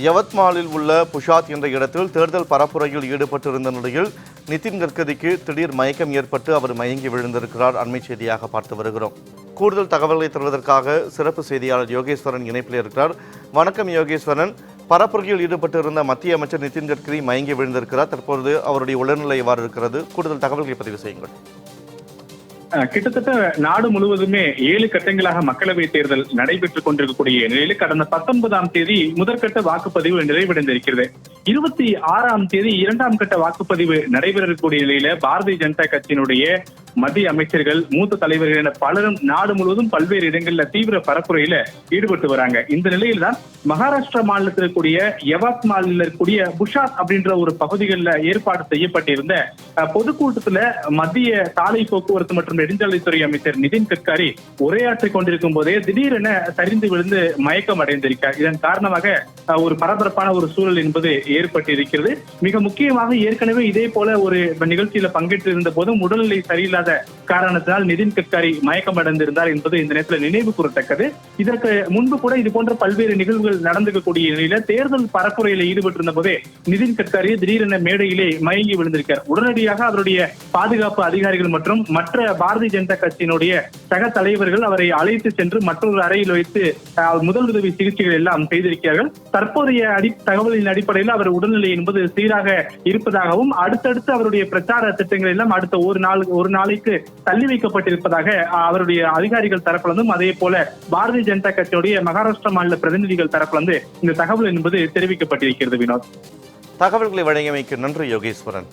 யவத்மாலில் உள்ள புஷாத் என்ற இடத்தில் தேர்தல் பரப்புரையில் ஈடுபட்டிருந்த நிலையில் நிதின் கட்கரிக்கு திடீர் மயக்கம் ஏற்பட்டு அவர் மயங்கி விழுந்திருக்கிறார். அண்மை செய்தியாக பார்த்து வருகிறோம். கூடுதல் தகவல்களை தருவதற்காக சிறப்பு செய்தியாளர் யோகேஸ்வரன் இணைப்பில் இருக்கிறார். வணக்கம் யோகேஸ்வரன். பரப்புரையில் ஈடுபட்டிருந்த மத்திய அமைச்சர் நிதின் கட்கரி மயங்கி விழுந்திருக்கிறார். தற்போது அவருடைய உடல்நிலை எவ்வாறு இருக்கிறது? கூடுதல் தகவல்களை பதிவு செய்யுங்கள். கிட்டத்தட்ட நாடு முழுவதுமே ஏழு கட்டங்களாக மக்களவை தேர்தல் நடைபெற்றுக் கொண்டிருக்கக்கூடிய நிலையில் கடந்த பத்தொன்பதாம் தேதி முதற்கட்ட வாக்குப்பதிவு நிறைவடைந்திருக்கிறது. இருபத்தி ஆறாம் தேதி இரண்டாம் கட்ட வாக்குப்பதிவு நடைபெறக்கூடிய நிலையில பாரதிய ஜனதா கட்சியினுடைய மத்திய அமைச்சர்கள் மூத்த தலைவர்கள் என பலரும் நாடு முழுவதும் பல்வேறு இடங்கள்ல தீவிர பரப்புரையில ஈடுபட்டு வராங்க. இந்த நிலையில் தான் மகாராஷ்டிரா மாநிலத்தில் இருக்கக்கூடிய யவத்மாலில் இருக்கக்கூடிய புஷாத் அப்படின்ற ஒரு பகுதிகளில் ஏற்பாடு செய்யப்பட்டிருந்த பொதுக்கூட்டத்துல மத்திய சாலை போக்குவரத்து மற்றும் நெடுஞ்சாலைத்துறை அமைச்சர் நிதின் கட்காரி உரையாற்றிக் கொண்டிருக்கும் போதே திடீரென சரிந்து விழுந்து மயக்கம் அடைந்திருக்கார். இதன் காரணமாக ஒரு பரபரப்பான ஒரு சூழல் என்பது ஏற்பட்டிருக்கிறது. மிக முக்கியமாக ஏற்கனவே இதே போல ஒரு நிகழ்ச்சியில பங்கேற்றிருந்த போதும் உடல்நிலை சரியில்லாத காரணத்தினால் நிதின் கட்காரி மயக்கம் அடைந்திருந்தார் என்பது இந்த நேரத்தில் நினைவு கூறத்தக்கது. இதற்கு முன்பு கூட இது போன்ற பல்வேறு நிகழ்வுகள் நடந்துக்கக்கூடிய நிலையில தேர்தல் பரப்புரையில ஈடுபட்டிருந்த போதே நிதின் கட்காரி திடீரென மேடையிலே மயங்கி விழுந்திருக்கார். உடனடியாக அவருடைய பாதுகாப்பு அதிகாரிகள் மற்றும் மற்ற பாரதிய ஜனதா கட்சியினுடைய சக தலைவர்கள் அவரை அழைத்து சென்று மற்றொரு அறையில் வைத்து முதல் உதவி சிகிச்சைகள் எல்லாம் செய்திருக்கிறார்கள். தற்போதைய அடி தகவலின் அடிப்படையில் அவர் உடல்நிலை என்பது சீராக இருப்பதாகவும் அடுத்தடுத்து அவருடைய பிரச்சார திட்டங்கள் எல்லாம் அடுத்த ஒரு நாள் ஒரு நாள் நாளைக்கு தள்ளி வைக்கப்பட்டிருப்பதாக அவருடைய அதிகாரிகள் தரப்பிலிருந்தும் அதே போல பாரதிய ஜனதா கட்சியுடைய மகாராஷ்டிரா மாநில பிரதிநிதிகள் தரப்பிலிருந்து இந்த தகவல் என்பது தெரிவிக்கப்பட்டிருக்கிறது வினோத். தகவல்களை வழங்கியமைக்கு நன்றி யோகேஸ்வரன்.